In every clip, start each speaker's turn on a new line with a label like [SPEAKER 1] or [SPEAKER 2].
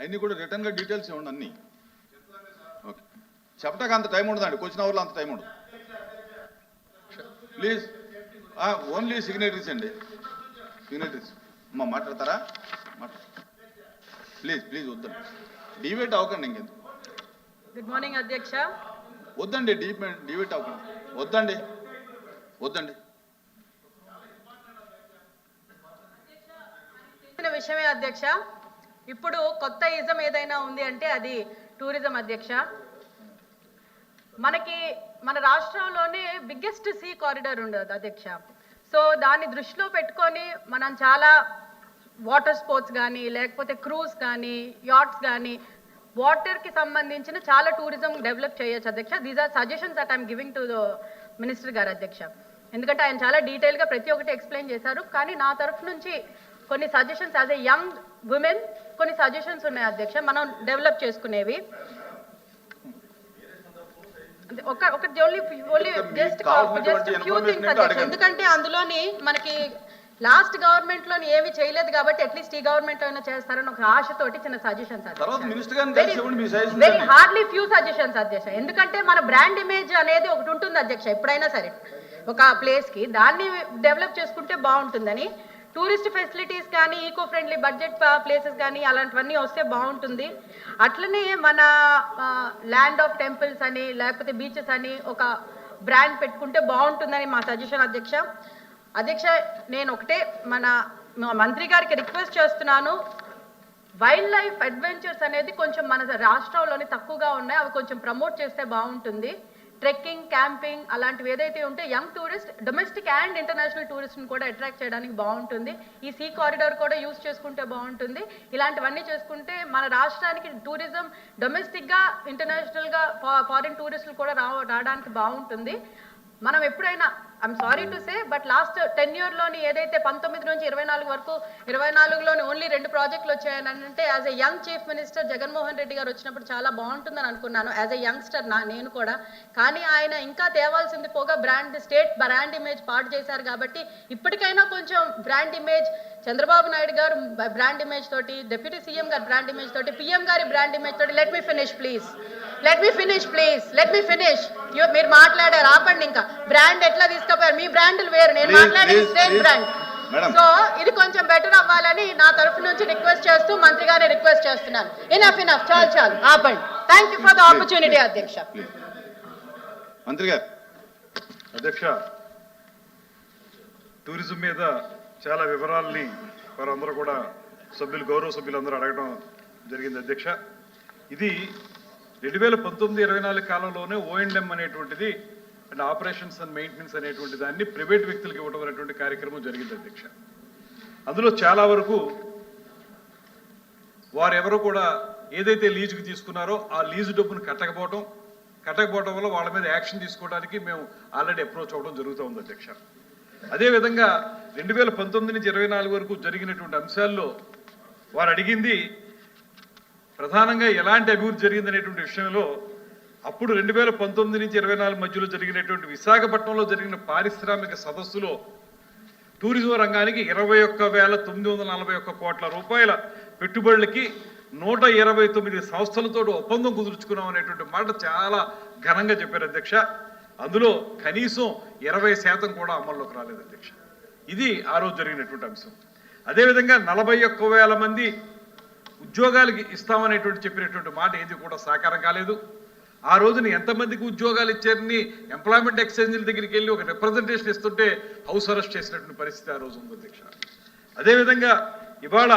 [SPEAKER 1] అవన్నీ కూడా రిటర్న్గా డీటెయిల్స్ ఇవ్వండి అన్నీ. ఓకే చెప్పటానికి అంత టైం ఉండదండి. క్వశ్చన్ అవర్లో అంత టైం ఉండదు. ప్లీజ్ ఓన్లీ సిగ్నేటరీస్ అండి. సిగ్నేటరీస్ అమ్మా మాట్లాడతారా? మాట్లా ప్లీజ్ ప్లీజ్ వద్దండి. డివేట్ అవ్వకండి ఇంకెందుకు?
[SPEAKER 2] గుడ్ మార్నింగ్ అధ్యక్ష.
[SPEAKER 1] వద్దండి డివేట్ అవ్వకండి. వద్దండి. వద్దండి.
[SPEAKER 2] విషయమే అధ్యక్ష. ఇప్పుడు కొత్త ఇజం ఏదైనా ఉంది అంటే అది టూరిజం అధ్యక్ష. మనకి మన రాష్ట్రంలోనే బిగ్గెస్ట్ సీ కారిడార్ ఉండదు అధ్యక్ష. సో దాన్ని దృష్టిలో పెట్టుకొని మనం చాలా వాటర్ స్పోర్ట్స్ కానీ లేకపోతే క్రూజ్ కానీ యాట్స్ కానీ వాటర్కి సంబంధించిన చాలా టూరిజం డెవలప్ చేయొచ్చు అధ్యక్ష. These are suggestions at I'm giving to the minister గారు అధ్యక్ష. ఎందుకంటే ఆయన చాలా డీటెయిల్గా ప్రతి ఒక్కటి ఎక్స్ప్లెయిన్ చేశారు. కానీ నా తరఫు నుంచి కొన్ని suggestions as a young women కొన్ని సజెషన్స్ ఉన్నాయి అధ్యక్ష. మనం డెవలప్ చేసుకునేవి. ఒక ఒక only only just just few things అధ్యక్ష. ఎందుకంటే అందులోని మనకి లాస్ట్ గవర్నమెంట్లోని ఏమి చేయలేదు కాబట్టి అట్లీస్ట్ ఈ గవర్నమెంట్ అయినా చేస్తారని ఒక ఆశతోటి చిన్న suggestions very hardly few suggestions అధ్యక్ష. ఎందుకంటే మన బ్రాండ్ ఇమేజ్ అనేది ఒకటి ఉంటుంది అధ్యక్ష ఎప్పుడైనా సరే. ఒక ప్లేస్కి దాన్ని డెవలప్ చేసుకుంటే బాగుంటుందని టూరిస్ట్ ఫెసిలిటీస్ కానీ ఈకో ఫ్రెండ్లీ బడ్జెట్ ప్లేసెస్ కానీ అలాంటివన్నీ వస్తే బాగుంటుంది. అట్లనే మన ల్యాండ్ ఆఫ్ టెంపుల్స్ అని లేకపోతే బీచెస్ అని ఒక బ్రాండ్ పెట్టుకుంటే బాగుంటుందని మా సజెషన్ అధ్యక్ష. అధ్యక్ష నేను ఒకటే మన మంత్రి గారికి రిక్వెస్ట్ చేస్తున్నాను. వైల్డ్ లైఫ్ అడ్వెంచర్స్ అనేది కొంచెం మన రాష్ట్రంలోనే తక్కువగా ఉన్నాయి. అవి కొంచెం ప్రమోట్ చేస్తే బాగుంటుంది. ట్రెక్కింగ్ క్యాంపింగ్ అలాంటివి ఏదైతే ఉంటే young tourist domestic and international టూరిస్ట్ని కూడా అట్రాక్ట్ చేయడానికి బాగుంటుంది. ఈ సీ కారిడార్ కూడా యూస్ చేసుకుంటే బాగుంటుంది. ఇలాంటివన్నీ చేసుకుంటే మన రాష్ట్రానికి టూరిజం డొమెస్టిక్గా ఇంటర్నేషనల్గా ఫారిన్ టూరిస్టులు కూడా రావడానికి బాగుంటుంది. మనం ఎప్పుడైనా I'm sorry to say but last టెన్లోని ఏదైతే పంతొమ్మిది నుంచి ఇరవై నాలుగు వరకు ఇరవై నాలుగులోని ఓన్లీ రెండు ప్రాజెక్టులు వచ్చాయని అంటే as a young chief minister Jaganmohan Reddy గారు వచ్చినప్పుడు చాలా బాగుంటుందని అనుకున్నాను. యాజ్ ఎ యంగ్స్టర్ నా నేను కూడా. కానీ ఆయన ఇంకా తేవాల్సింది పోగా బ్రాండ్ స్టేట్ బ్రాండ్ ఇమేజ్ పాటు చేశారు కాబట్టి ఇప్పటికైనా కొంచెం బ్రాండ్ ఇమేజ్ చంద్రబాబు నాయుడు గారు బ్రాండ్ ఇమేజ్ తోటి డిప్యూటీ సీఎం గారి బ్రాండ్ ఇమేజ్ తోటి పిఎం గారి బ్రాండ్ ఇమేజ్ తోటి let me finish please let me finish please let me finish మీరు మాట్లాడారు ఆపండి ఇంకా. బ్రాండ్ ఎట్లా తీసుకుపోయారు మీ బ్రాండ్లు వేరు. నేను మాట్లాడేది
[SPEAKER 1] please.
[SPEAKER 2] బ్రాండ్. సో ఇది కొంచెం బెటర్ అవ్వాలని నా తరఫు నుంచి రిక్వెస్ట్ చేస్తూ మంత్రి గారిని రిక్వెస్ట్ చేస్తున్నాను. ఇనఫ్ ఇనఫ్ చాలు చాలు. ఆపండి. Thank you for the opportunity అధ్యక్ష.
[SPEAKER 1] మంత్రి గారు.
[SPEAKER 3] అధ్యక్ష టూరిజం మీద చాలా వివరాల్ని వారందరూ కూడా సభ్యులు గౌరవ సభ్యులందరూ అడగడం జరిగింది అధ్యక్ష. ఇది రెండు వేల పంతొమ్మిది ఇరవై నాలుగు కాలంలోనే ఓఎండ్ఎం అనేటువంటిది అండ్ ఆపరేషన్స్ అండ్ మెయింటెనెన్స్ అనేటువంటి దాన్ని ప్రైవేట్ వ్యక్తులకు ఇవ్వడం అనేటువంటి కార్యక్రమం జరిగింది అధ్యక్ష. అందులో చాలా వరకు వారెవరు కూడా ఏదైతే లీజుకి తీసుకున్నారో ఆ లీజు డబ్బును కట్టకపోవడం కట్టకపోవడం వల్ల వాళ్ళ మీద యాక్షన్ తీసుకోవడానికి మేము ఆల్రెడీ అప్రోచ్ అవ్వడం జరుగుతూ ఉంది అధ్యక్ష. అదేవిధంగా రెండు వేల పంతొమ్మిది నుంచి ఇరవై నాలుగు వరకు జరిగినటువంటి అంశాల్లో వారు అడిగింది ప్రధానంగా ఎలాంటి అభివృద్ధి జరిగిందనేటువంటి విషయంలో అప్పుడు రెండు వేల పంతొమ్మిది నుంచి ఇరవై నాలుగు మధ్యలో జరిగినటువంటి విశాఖపట్నంలో జరిగిన పారిశ్రామిక సదస్సులో టూరిజం రంగానికి ఇరవై ఒక్క వేల తొమ్మిది వందల నలభై ఒక్క కోట్ల రూపాయల పెట్టుబడులకి నూట ఇరవై తొమ్మిది సంస్థలతో ఒప్పందం కుదుర్చుకున్నాం అనేటువంటి మాట చాలా ఘనంగా చెప్పారు అధ్యక్ష. అందులో కనీసం ఇరవై శాతం కూడా అమల్లోకి రాలేదు అధ్యక్ష. ఇది ఆ రోజు జరిగినటువంటి అంశం. అదేవిధంగా నలభై ఒక్క వేల మంది ఉద్యోగాలకి ఇస్తామనేటువంటి చెప్పినటువంటి మాట ఏది కూడా సాకారం కాలేదు. ఆ రోజున ఎంతమందికి ఉద్యోగాలు ఇచ్చారని ఎంప్లాయ్మెంట్ ఎక్స్చేంజ్ల దగ్గరికి వెళ్ళి ఒక రిప్రజెంటేషన్ ఇస్తుంటే హౌస్ అరెస్ట్ చేసినటువంటి పరిస్థితి ఆ రోజు ఉంది అధ్యక్ష. అదేవిధంగా ఇవాళ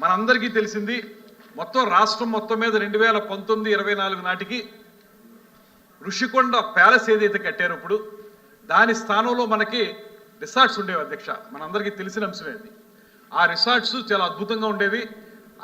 [SPEAKER 3] మనందరికీ తెలిసింది మొత్తం రాష్ట్రం మొత్తం మీద రెండు వేల పంతొమ్మిది ఇరవై నాలుగు నాటికి ఋషికొండ ప్యాలెస్ ఏదైతే కట్టారో ఇప్పుడు దాని స్థానంలో మనకి రిసార్ట్స్ ఉండేవి అధ్యక్ష. మనందరికీ తెలిసిన అంశమే అది. ఆ రిసార్ట్స్ చాలా అద్భుతంగా ఉండేవి.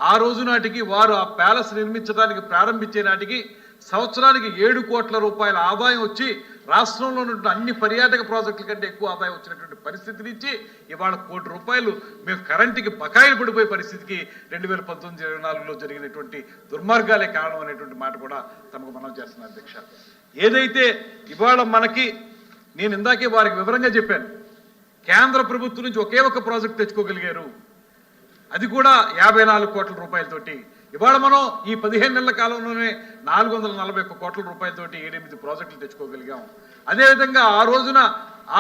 [SPEAKER 3] ఆ రోజు నాటికి వారు ఆ ప్యాలెస్ నిర్మించడానికి ప్రారంభించే నాటికి సంవత్సరానికి ఏడు కోట్ల రూపాయల ఆదాయం వచ్చి రాష్ట్రంలో ఉన్న అన్ని పర్యాటక ప్రాజెక్టుల కంటే ఎక్కువ ఆదాయం వచ్చినటువంటి పరిస్థితి నుంచి ఇవాళ కోటి రూపాయలు మేము కరెంటుకి బకాయిలు పడిపోయే పరిస్థితికి రెండు వేల పంతొమ్మిది ఇరవై నాలుగులో జరిగినటువంటి దుర్మార్గాలే కారణం అనేటువంటి మాట కూడా తమకు మనం చేస్తున్న అధ్యక్ష. ఏదైతే ఇవాళ మనకి నేను ఇందాకే వారికి వివరంగా చెప్పాను కేంద్ర ప్రభుత్వం నుంచి ఒకే ఒక ప్రాజెక్ట్ తెచ్చుకోగలిగారు. అది కూడా యాభై నాలుగు కోట్ల రూపాయలతోటి ఇవాళ మనం ఈ పదిహేను నెలల కాలంలోనే నాలుగు వందల నలభై ఒక్క కోట్ల రూపాయలతోటి ఏడెనిమిది ప్రాజెక్టులు తెచ్చుకోగలిగాం. అదేవిధంగా ఆ రోజున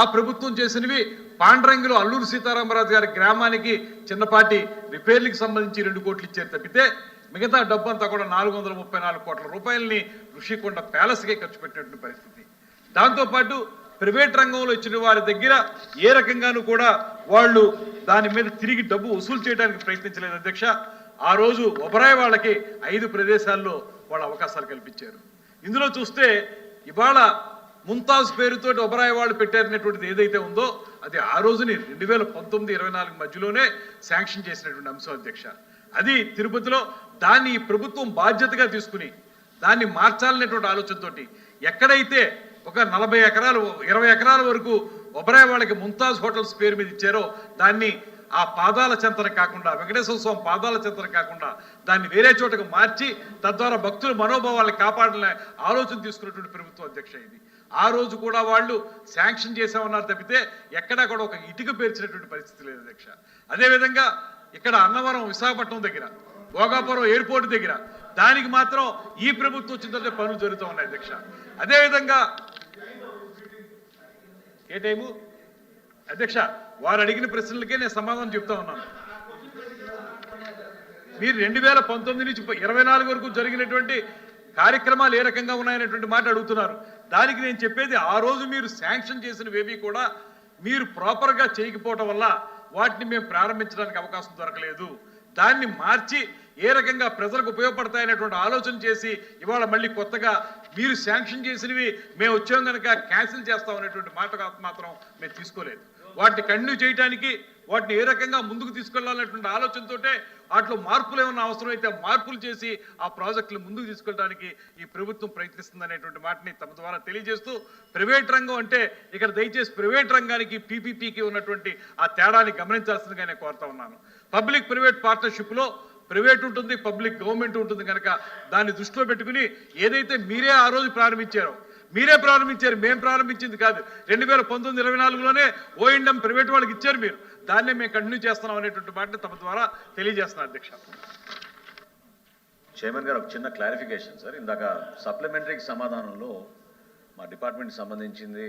[SPEAKER 3] ఆ ప్రభుత్వం చేసినవి పాండ్రంగిలో అల్లూరు సీతారామరాజు గారి గ్రామానికి చిన్నపాటి రిపేర్లకు సంబంధించి రెండు కోట్లు ఇచ్చారు తప్పితే మిగతా డబ్బంతా కూడా నాలుగు వందల ముప్పై నాలుగు కోట్ల రూపాయలని ఋషికొండ ప్యాలెస్కే ఖర్చు పెట్టినటువంటి పరిస్థితి. దాంతోపాటు ప్రైవేట్ రంగంలో ఇచ్చిన వారి దగ్గర ఏ రకంగానూ కూడా వాళ్ళు దాని మీద తిరిగి డబ్బు వసూలు చేయడానికి ప్రయత్నించలేదు అధ్యక్ష. ఆ రోజు ఒబరాయ్ వాళ్ళకి ఐదు ప్రదేశాల్లో వాళ్ళ అవకాశాలు కల్పించారు. ఇందులో చూస్తే ఇవాళ ముంతాజ్ పేరుతోటి ఒబరాయ్ వాళ్ళు పెట్టారనేటువంటిది ఏదైతే ఉందో అది ఆ రోజుని రెండు వేల పంతొమ్మిది ఇరవై నాలుగు మధ్యలోనే శాంక్షన్ చేసినటువంటి అంశం అధ్యక్ష. అది తిరుపతిలో దాన్ని ప్రభుత్వం బాధ్యతగా తీసుకుని దాన్ని మార్చాలనేటువంటి ఆలోచనతోటి ఎక్కడైతే ఒక నలభై ఎకరాలు ఇరవై ఎకరాల వరకు ఒబరాయ్ వాళ్ళకి ముంతాజ్ హోటల్స్ పేరు మీద ఇచ్చారో దాన్ని ఆ పాదాల చెంతన కాకుండా వెంకటేశ్వర స్వామి పాదాల చెంతన కాకుండా దాన్ని వేరే చోటకు మార్చి తద్వారా భక్తుల మనోభావాలను కాపాడాలనే ఆలోచన తీసుకున్నటువంటి ప్రభుత్వం అధ్యక్ష ఇది. ఆ రోజు కూడా వాళ్ళు శాంక్షన్ చేసామన్నారు తప్పితే ఎక్కడా కూడా ఒక ఇటుక పేర్చినటువంటి పరిస్థితి లేదు అధ్యక్ష. అదేవిధంగా ఇక్కడ అన్నవరం విశాఖపట్నం దగ్గర భోగాపురం ఎయిర్పోర్ట్ దగ్గర దానికి మాత్రం ఈ ప్రభుత్వం వచ్చిన తర్వాత పనులు జరుగుతూ ఉన్నాయి అధ్యక్ష. అదేవిధంగా ఏ టైము? అధ్యక్ష వారు అడిగిన ప్రశ్నలకే నేను సమాధానం చెప్తా ఉన్నాను. మీరు రెండు వేల పంతొమ్మిది నుంచి ఇరవై నాలుగు వరకు జరిగినటువంటి కార్యక్రమాలు ఏ రకంగా ఉన్నాయనేటువంటి మాట అడుగుతున్నారు. దానికి నేను చెప్పేది ఆ రోజు మీరు శాంక్షన్ చేసినవేవి కూడా మీరు ప్రాపర్గా చేయకపోవటం వల్ల వాటిని మేము ప్రారంభించడానికి అవకాశం దొరకలేదు. దాన్ని మార్చి ఏ రకంగా ప్రజలకు ఉపయోగపడతాయనేటువంటి ఆలోచన చేసి ఇవాళ మళ్ళీ కొత్తగా మీరు శాంక్షన్ చేసినవి మేము వచ్చాం కనుక క్యాన్సిల్ చేస్తాం అనేటువంటి మాట మాత్రం మేము తీసుకోలేదు. వాటిని కంటిన్యూ చేయడానికి వాటిని ఏ రకంగా ముందుకు తీసుకెళ్ళాలన్నటువంటి ఆలోచనతోటే వాటిలో మార్పులు ఏమన్నా అవసరం అయితే మార్పులు చేసి ఆ ప్రాజెక్టులు ముందుకు తీసుకెళ్ళడానికి ఈ ప్రభుత్వం ప్రయత్నిస్తుంది అనేటువంటి మాటని తమ ద్వారా తెలియజేస్తూ ప్రైవేట్ రంగం అంటే ఇక్కడ దయచేసి ప్రైవేట్ రంగానికి పీపీపీకి ఉన్నటువంటి ఆ తేడాని గమనించాల్సిందిగా నేను కోరుతా ఉన్నాను. పబ్లిక్ ప్రైవేట్ పార్ట్నర్షిప్లో ప్రైవేట్ ఉంటుంది పబ్లిక్ గవర్నమెంట్ ఉంటుంది కనుక దాన్ని దృష్టిలో పెట్టుకుని ఏదైతే మీరే ఆ రోజు ప్రారంభించారో మీరే ప్రారంభించారు మేము ప్రారంభించింది కాదు. రెండు వేల పంతొమ్మిది ఇరవై నాలుగులోనే ఓఎండం ప్రైవేట్ వాళ్ళకి ఇచ్చారు మీరు. దాన్నే మేము కంటిన్యూ చేస్తున్నాం అనేటువంటి మాటని తమ ద్వారా తెలియజేస్తున్నాను అధ్యక్ష.
[SPEAKER 4] చైర్మన్ గారు ఒక చిన్న క్లారిఫికేషన్ సార్. ఇందాక సప్లిమెంటరీకి సమాధానంలో మా డిపార్ట్మెంట్కి సంబంధించింది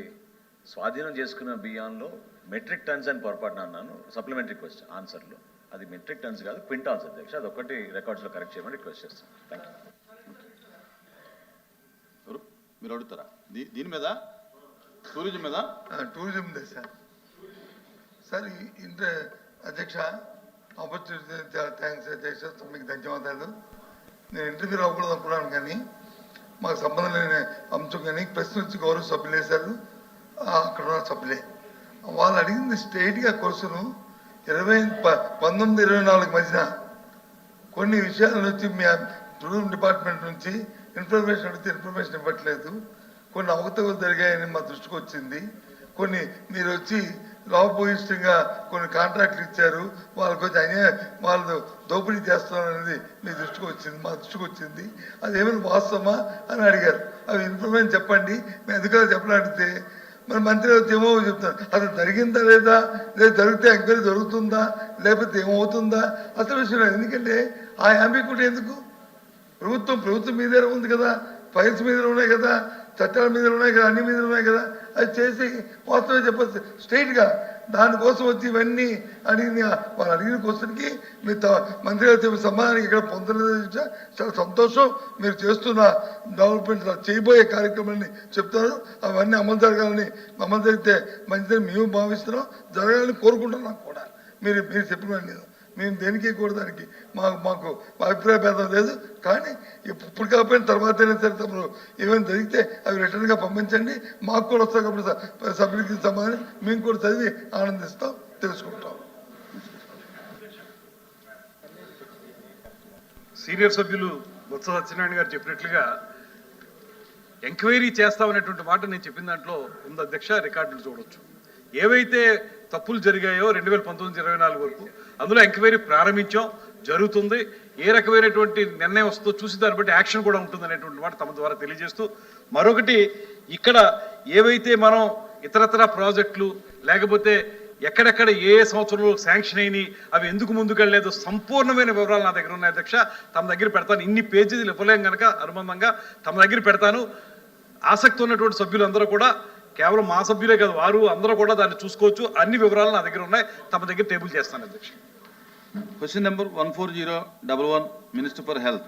[SPEAKER 4] స్వాధీనం చేసుకున్న బియ్యంలో మెట్రిక్ టన్స్ అని పొరపాటున అన్నాను. సప్లిమెంటరీ క్వశ్చన్ ఆన్సర్లో. అది మెట్రిక్ టన్స్ కాదు క్వింటాల్స్ అధ్యక్ష. అది ఒకటి రికార్డ్స్లో కరెక్ట్ చేయమని రిక్వెస్ట్ చేస్తాను. థ్యాంక్ యూ
[SPEAKER 1] మీరు అడుగుతారా? దీ దీని మీద? టూరిజం మీద?
[SPEAKER 5] Tourism they sir. సార్ ఇంత అధ్యక్ష ఆపర్చునిటీ థ్యాంక్స్ అధ్యక్ష మీకు ధన్యవాదాలు. నేను ఇంటర్వ్యూ రాకూడదు అనుకున్నాను కానీ మాకు సంబంధం లేని అంశం కానీ ప్రశ్న వచ్చి గౌరవ సభ్యులు వేశారు. అక్కడ ఉన్న సభ్యులే. వాళ్ళు అడిగింది స్ట్రైట్గా క్వశ్చను ఇరవై ప- పంతొమ్మిది ఇరవై నాలుగు మధ్యన కొన్ని విషయాల నుంచి మీ టూరిజం డిపార్ట్మెంట్ నుంచి ఇన్ఫర్మేషన్ అడిగితే ఇన్ఫర్మేషన్ ఇవ్వట్లేదు. కొన్ని అవకతవకలు జరిగాయని మా దృష్టికి వచ్చింది. కొన్ని మీరు వచ్చి లాభభూయిష్టంగా కొన్ని కాంట్రాక్ట్లు ఇచ్చారు. వాళ్ళకి వచ్చి అన్యాయ వాళ్ళు దోపిడీ చేస్తున్నారు మీ దృష్టికి వచ్చింది మా దృష్టికి వచ్చింది. అది ఏమైనా వాస్తవమా అని అడిగారు. అవి ఇన్ఫర్మేషన్ చెప్పండి. మేము ఎందుకు చెప్పలాడితే మరి మంత్రి వచ్చి ఏమో చెప్తాను అసలు జరిగిందా లేదా? లేదా జరిగితే ఎంక్వైరీ జరుగుతుందా? లేకపోతే ఏమవుతుందా? అసలు విషయం ఎందుకంటే ఆ యాంబిక్యూటీ ఎందుకు? ప్రభుత్వం ప్రభుత్వం మీదే ఉంది కదా? ఫైల్స్ మీద ఉన్నాయి కదా? చట్టాల మీద ఉన్నాయి కదా? అన్ని మీద ఉన్నాయి కదా? అది చేసి వాస్తవం చెప్పచ్చు. స్ట్రైట్గా దానికోసం వచ్చి ఇవన్నీ అడిగిన వాళ్ళు అడిగిన క్వశ్చన్కి మీ త- మంత్రి గారు చెప్పిన సమాధానం ఇక్కడ పొందలేదు చాలా సంతోషం. మీరు చేస్తున్న డెవలప్మెంట్ చేయబోయే కార్యక్రమాన్ని చెప్తారు అవన్నీ అమలు జరగాలని అమలు జరిగితే మంచిదని మేము భావిస్తున్నాం. జరగాలని కోరుకుంటున్నాం కూడా. మీరు మీరు చెప్పిన నేను మేము దేనికి కూడా దానికి? మాకు మాకు అభిప్రాయ భేదం లేదు. కానీ ఇప్పుడు కాకపోయిన తర్వాత అయినా సరే తమరు ఏమైనా జరిగితే అవి రిటర్న్గా పంపించండి. మాకు కూడా వస్తాయి కాబట్టి సభ్యులకి సమాధానం మేము కూడా చదివి ఆనందిస్తాం తెలుసుకుంటాం.
[SPEAKER 3] సీనియర్ సభ్యులు బొత్స సత్యనారాయణ గారు చెప్పినట్లుగా ఎంక్వైరీ చేస్తామనేటువంటి మాట నేను చెప్పిన దాంట్లో ఉంది. అధ్యక్ష రికార్డులు చూడొచ్చు. ఏవైతే తప్పులు జరిగాయో రెండు వేల పంతొమ్మిది ఇరవై నాలుగు వరకు. అందులో ఎంక్వైరీ ప్రారంభించాం జరుగుతుంది. ఏ రకమైనటువంటి నిర్ణయం వస్తుందో చూసి దాన్ని బట్టి యాక్షన్ కూడా ఉంటుంది అనేటువంటి మాట తమ ద్వారా తెలియజేస్తూ మరొకటి ఇక్కడ ఏవైతే మనం ఇతరతర ప్రాజెక్టులు లేకపోతే ఎక్కడెక్కడ ఏ సంవత్సరంలో శాంక్షన్ అయినాయి అవి ఎందుకు ముందుకెళ్ళలేదు సంపూర్ణమైన వివరాలు నా దగ్గర ఉన్నాయి అధ్యక్ష. తమ దగ్గర పెడతాను. ఇన్ని పేజీలు ఇవ్వలేం కనుక అనుబంధంగా తమ దగ్గర పెడతాను. ఆసక్తి ఉన్నటువంటి సభ్యులందరూ కూడా కేవలం మా సభ్యులే కాదు వారు అందరూ కూడా దాన్ని చూసుకోవచ్చు. అన్ని వివరాలు నా దగ్గర ఉన్నాయి. తమ దగ్గర టేబుల్ చేస్తాను అధ్యక్ష.
[SPEAKER 1] Question number one four zero double one minister for health